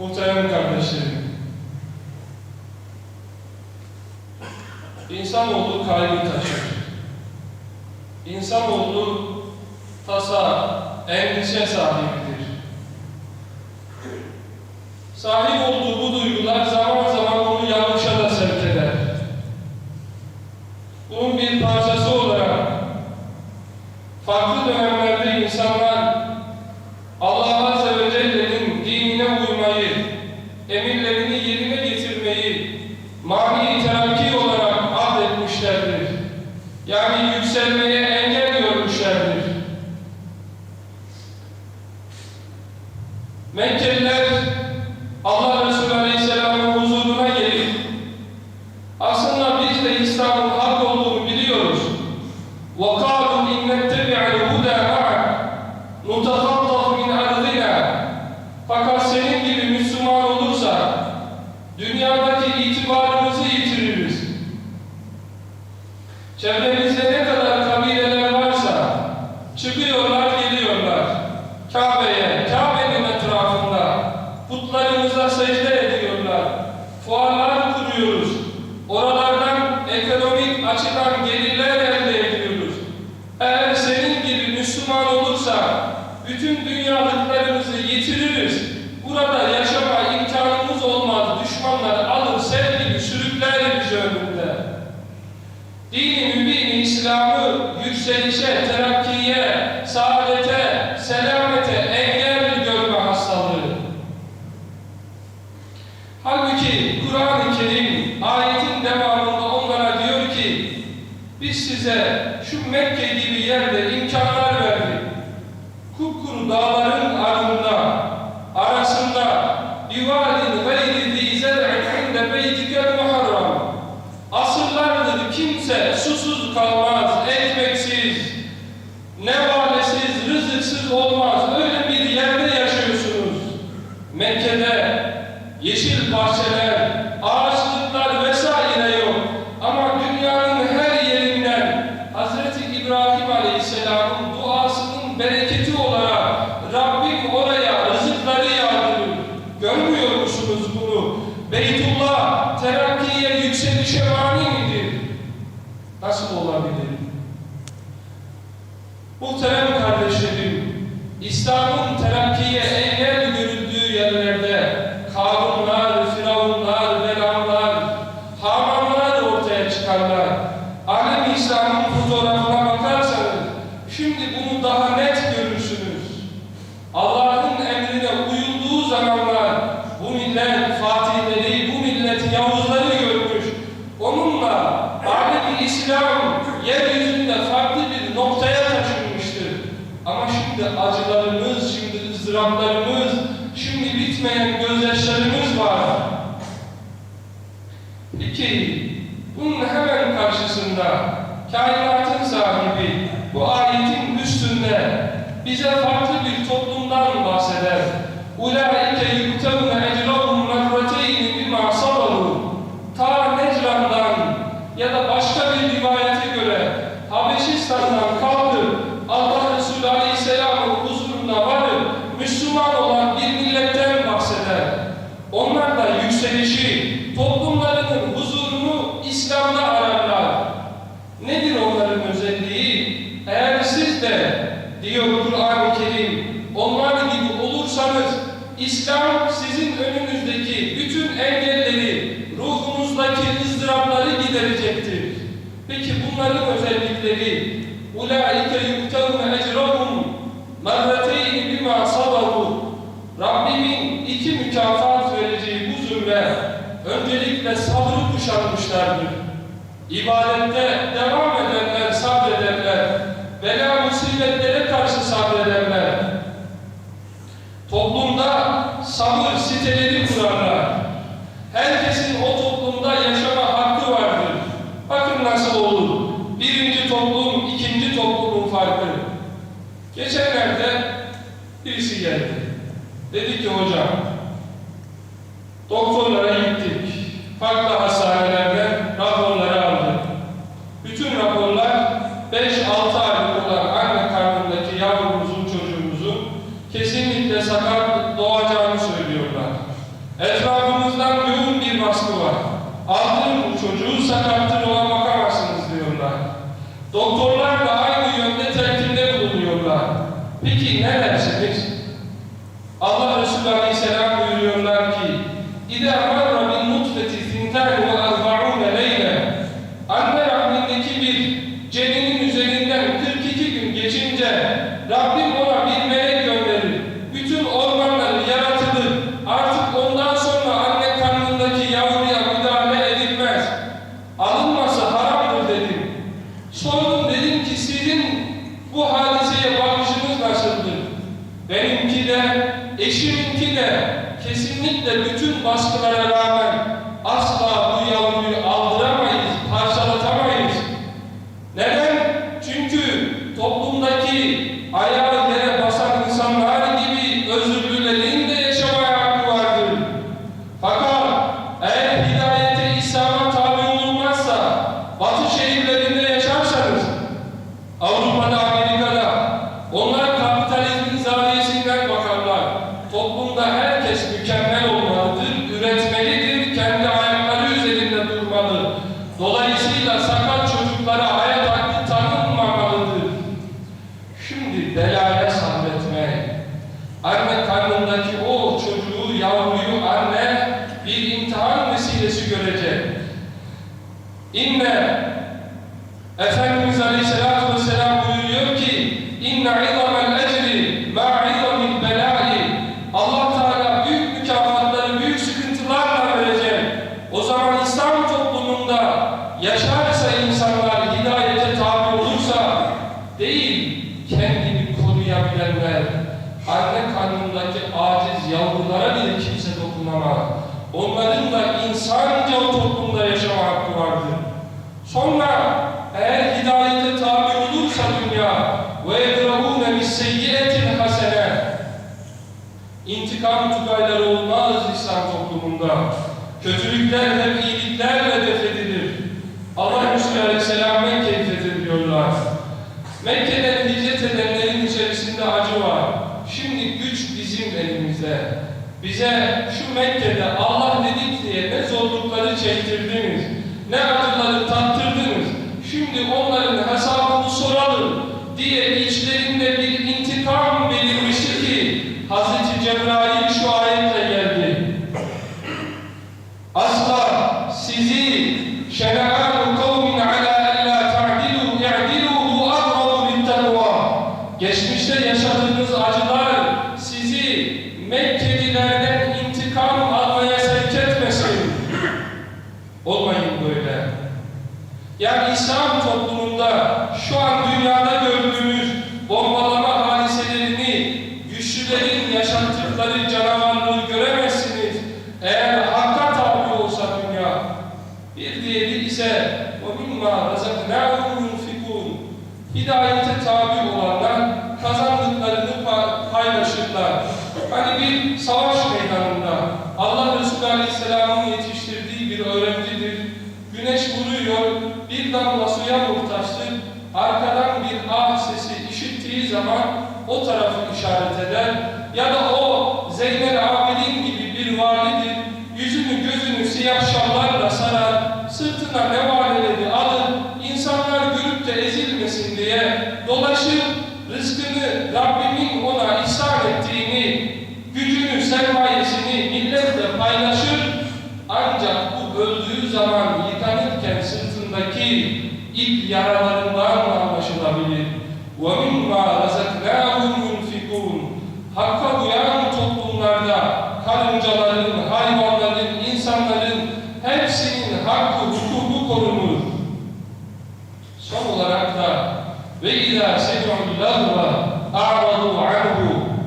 Muhterem kardeşlerim, İnsanoğlu kaygı taşır. İnsanoğlu tasa, endişe sahibidir. Sahip olduğu bu duygular zaman zaman onu yanlışa da sevk eder. Bunun bir parçası olarak farklı dönemlerde insanlar Allah Azze ve Celle'nin dinine uymayı, emirlerini yerine getirmeyi mani terakki olarak addetmişlerdir. Yani yükselmeye engel görmüşlerdir. Mekkeliler Allah Resulü Aleyhisselam'ın huzuruna gelip aslında biz de İslam'ın hak olduğunu biliyoruz. وَقَالُوا اِنْ نَتَّبِعَ الْهُدَى مَعَكَ نُتَخَطَّفْ مِنْ اَرْضِنَا Fakat senin gibi Müslüman olursa dünyadaki itibarımızı yitiririz. Çevremizde yükselişe, terakkiye, saadete, selamete engel görme hastalığı. Halbuki Kur'an-ı Kerim ayetin devamında onlara diyor ki biz size şu Mekke gibi yerde imkanlar verdik. Kupkuru dağların acılarımız, şimdi ızdıraplarımız, şimdi bitmeyen gözyaşlarımız var. Peki, bunun hemen karşısında kainatın sahibi bu ayetin üstünde bize farklı bir toplumdan bahseder. Ulaike yuktevne ecrahum merrateyni bima sabaru. Ta Necran'dan ya da başka bir rivayete göre Habeşistan'dan kalkıp Allah Resulü Aleyhisselam'ın huzuruna varıp Müslüman olan bir milletten bahseder. Onlar da yükselişi, toplumlarının huzurunu İslam'da ararlar. Nedir onların özelliği? Eğer siz de diyor Kur'an-ı Kerim onlar gibi olursanız İslam sizin önünüzdeki bütün engelleri, ruhunuzdaki ızdırapları giderecektir. Peki bunların özellikleri ulaike yuktevne ecrahum merrateyni bima sabaru Rabbimin iki mükafat vereceği bu zümre öncelikle sabrı kuşanmışlardır. İbadette devam edenler kişi geldi. Dedi ki hocam, doktorlara gittik. Farklı hastanelerde raporları aldı. Bütün raporlar 5-6 aylık olan anne karnındaki yavrumuzun, çocuğumuzun kesinlikle sakat doğacağını söylüyorlar. Etrafımızdan yoğun bir baskı var. Aldığım bu çocuğu sakattır olan bakamazsınız diyorlar. Doktorlar da aynı yönde telkinde bulunuyorlar. Peki ne dersiniz? Allah Resulü Aleyhisselam buyuruyorlar ki İdâ bütün baskılara rağmen asla Onların da insanca toplumda yaşama hakkı vardır. Sonra eğer hidayete tabi olursa dünya ve yedrahûne bisseyyiyetil hasene İntikam tugayları olmaz İslam toplumunda. Kötülükler hep iyiliklerle defedilir. Allah Resulü Aleyhisselam Mekke'yi fethediyorlar. Mekke'den hicret edenlerin içerisinde acı var. Şimdi güç bizim elimizde. Bize Mekke'de Allah dedik diye ne zorlukları çektirdiniz, ne acıları tattırdınız. Şimdi onların hesabını soralım diye içlerinde bir intikam belirmişti ki Hazreti Cebrail şu ayetle geldi. Asla sizi şena'an Böyle. Yani İslam toplumunda şu an dünyada gördüğümüz bombalama Vuruyor, bir damla suya muhtaçtır. Arkadan bir ah sesi işittiği zaman o tarafı işaret eder. Ya da o Zeynel Abidin gibi bir validir. Yüzünü gözünü siyah şallarla sarar. Sırtına nevaleledi alır. İnsanlar görüp de ezilmesin diye dolaşır. Rızkını Rabbimin yaralarından anlaşılabilir. وَمِمَّا رَزَقْنَاهُمْ يُنْفِقُونَ Hakka uyan toplumlarda karıncaların, hayvanların, insanların hepsinin hakkı, hukuku korunur. Son olarak da وَاِذَا سَمِعُوا اللَّهُ اَعْرَضُوا عَنْهُ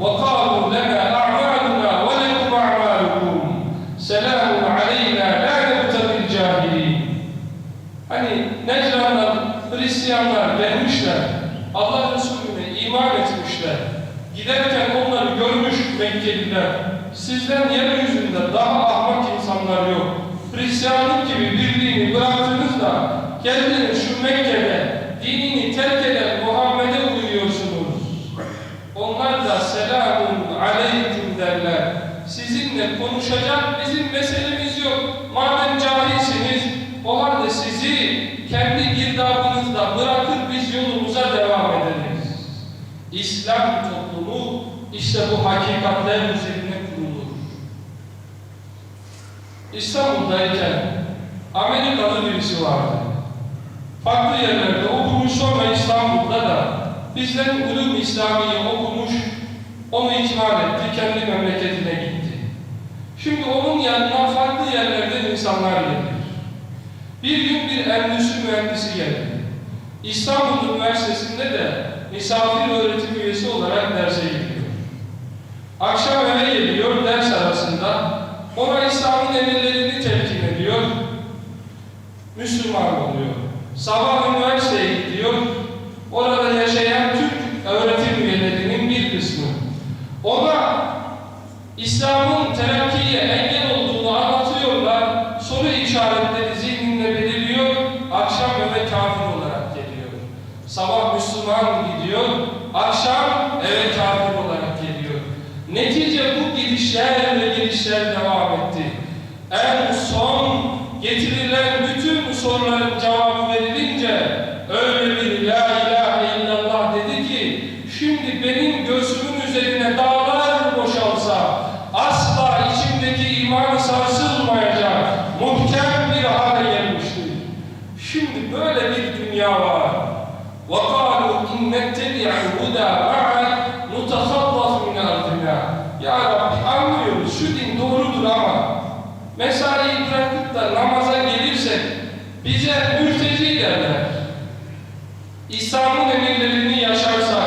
وَقَالُوا Mekkeliler. Sizden yeryüzünde daha ahmak insanlar yok. Hristiyanlık gibi bir dini bıraktınız da geldiniz şu Mekke'de dinini terk eden Muhammed'e uyuyorsunuz. Onlar da selamun aleyküm derler. Sizinle konuşacak bizim meselemiz yok. Madem cahilsiniz o halde sizi kendi girdabınızda bırakıp biz yolumuza devam ederiz. İslam toplumu işte bu hakikatler üzerine kurulur. İstanbul'dayken Amerikalı birisi vardı. Farklı yerlerde okumuş sonra İstanbul'da da bizden Ulum İslami'yi okumuş, onu ikmal etti, kendi memleketine gitti. Şimdi onun yanına farklı yerlerden insanlar gelir. Bir gün bir endüstri mühendisi geldi. İstanbul Üniversitesi'nde de misafir öğretim üyesi olarak derse gidiyor. Akşam eve geliyor ders arasında ona İslam'ın emirlerini telkin ediyor. Müslüman oluyor. Sabah üniversiteye gidiyor. Orada yaşayan Türk öğretim üyelerinin bir kısmı. Ona İslam'ın terakkiye engel olduğunu huda ma'ak nutasabbas min ardina. Ya Rabbi anlıyoruz şu din doğrudur ama mesaiyi bırakıp da namaza gelirsek bize mürteci derler. İslam'ın emirlerini yaşarsa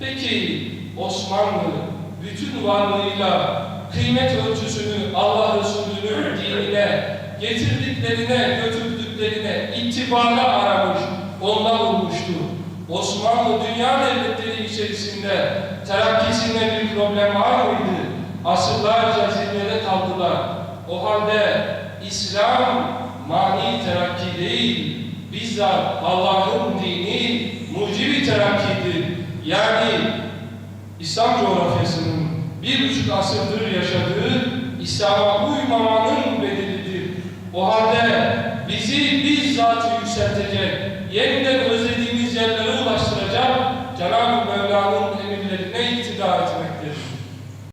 Peki Osmanlı bütün varlığıyla kıymet ölçüsünü Allah Resulü'nün dinine getirdiklerine, götürdüklerine itibara aramış, ondan olmuştu. Osmanlı dünya devletleri içerisinde terakkisinde bir problem var mıydı? Asırlarca zirvede kaldılar. O halde İslam mani terakki değil, bizzat Allah'ın dini mucibi terakkidir. Yani İslam coğrafyasının bir buçuk asırdır yaşadığı İslam'a uymamanın bedelidir. O halde bizi bizzat yükseltecek, yeniden özlediğimiz yerlere ulaştıracak Cenab-ı Mevla'nın emirlerine iktida etmektedir.